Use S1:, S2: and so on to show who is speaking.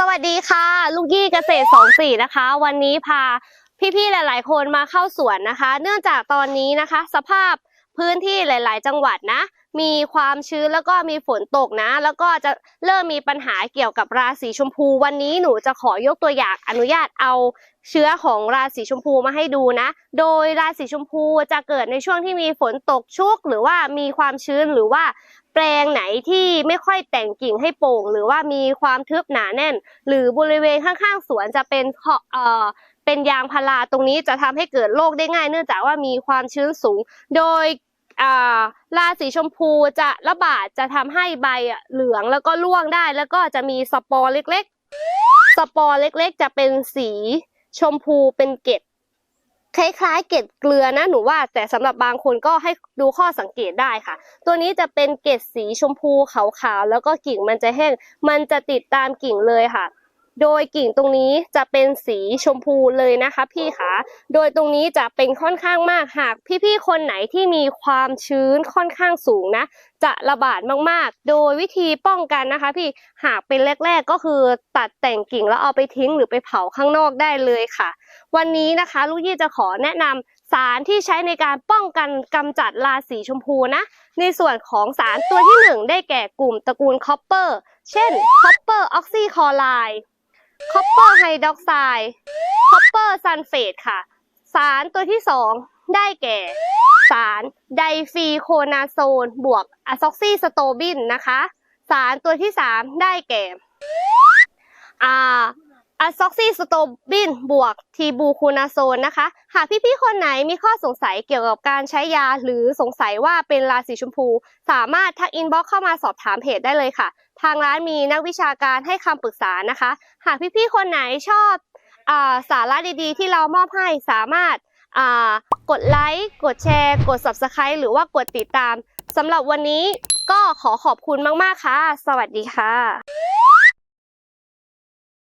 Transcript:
S1: สวัสดีค่ะ ลูกยี่เกษตรสองสี่นะคะ วันนี้พาพี่ๆหลาย ๆ คนมาเข้าสวนนะคะ เนื่องจากตอนนี้นะคะ สภาพพื้นที่หลาย ๆ จังหวัดนะ มีความชื้นแล้วก็มีฝนตกนะ แล้วก็จะเริ่มมีปัญหาเกี่ยวกับราศีชมพู วันนี้หนูจะขอยกตัวอย่างอนุญาตเอาเชื้อของราศีชมพูมาให้ดูนะ โดยราศีชมพูจะเกิดในช่วงที่มีฝนตกชุก หรือว่ามีความชื้นหรือว่าแปลงไหนที่ไม่ค่อยแต่งกิ่งให้โป่ง หรือว่ามีความทึบหนาแน่น หรือบริเวณข้างๆสวนจะเป็นเพาะเอ่อเป็นยางพาราตรงนี้จะทำให้เกิดโรคได้ง่าย เนื่องจากว่ามีความชื้นสูง โดย ราสีชมพูจะระบาดจะทำให้ใบเหลืองแล้วก็ร่วงได้ แล้วก็จะมีสปอร์เล็กๆ สปอร์เล็กๆ จะเป็นสีชมพูเป็นเกล็ดคล้ายๆ เกล็ดเกลือนะหนูว่าแต่สำหรับบางคนก็ให้ดูข้อสังเกตได้ค่ะ ตัวนี้จะเป็นเกล็ดสีชมพูขาวๆแล้วก็กิ่งมันจะแห้ง มันจะติดตามกิ่งเลยค่ะ โดยกิ่งตรงนี้จะเป็นสีชมพูเลยนะคะพี่คะโดยตรงนี้จะเป็นค่อนข้างมากหากพี่ๆคนไหนที่มีความชื้นค่อนข้างสูงนะ จะระบาดมากๆ โดยวิธีป้องกันนะคะ พี่หากเป็นแรก ๆ ก็คือตัดแต่งกิ่งแล้วเอาไปทิ้งหรือไปเผาข้างนอกได้เลยค่ะ วันนี้นะคะลูกยี่จะขอแนะนำสารที่ใช้ในการป้องกันกำจัดราสีชมพูนะ ในส่วนของสารตัวที่ 1 ได้แก่กลุ่มตระกูลคอปเปอร์ เช่นคอปเปอร์ออกซิคอไรด์ คอปเปอร์ไฮดรอกไซด์คอปเปอร์ซัลเฟตค่ะ สารตัวที่ 2 ได้แก่ สารไดฟีโคนาโซน บวกอะซ็อกซิสโตบินนะคะ สารตัวที่ 3 ได้แก่อ่าอะซ็อกซิสโตบินบวกทีบูคูนาโซนนะคะ หากพี่ๆคนไหนมีข้อสงสัยเกี่ยวกับการใช้ยาหรือสงสัยว่าเป็นราสีชมพู สามารถทักอินบ็อกเข้ามาสอบถามเพจได้เลยค่ะ ทางร้านมีนักวิชาการให้คำปรึกษานะคะ หากพี่ๆคนไหนชอบอสาระดีๆ ที่เรามอบให้สามารถกดไลค์ กดแชร์ กด Subscribe หรือว่ากดติดตามสำหรับวันนี้ก็ขอขอบคุณมาก ๆ ค่ะ สวัสดีค่ะ